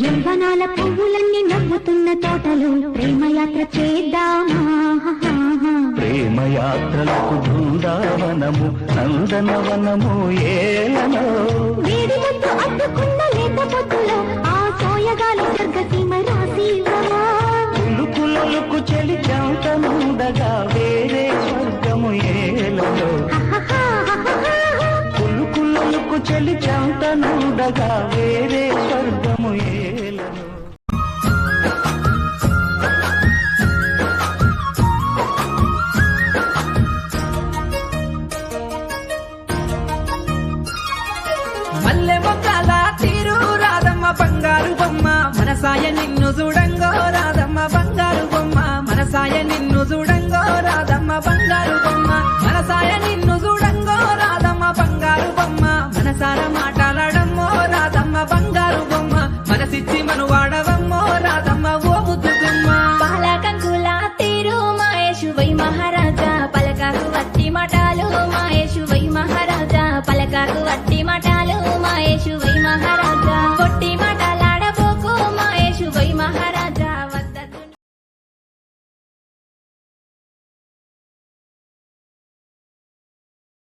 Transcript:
యవ్వనాల పువ్వులన్నీ నవ్వుతున్న తోటలో ప్రేమయాత్ర చేద్దామా? ప్రేమయాత్రలకు బృందావనము నందనవనము ఏలనో? అడ్డుకున్న లేత పొద్దులో ఆ సోయగాలి స్వర్గసీమ రాసి కులుకులకు చెలి చెంతనుండగా వేరే స్వర్గము ఏలలో చెలి వేరే పల్లె మొక్కల తీరు రాదమ్మ బంగారు బొమ్మ. మనసాయ నిన్ను చూడంగో.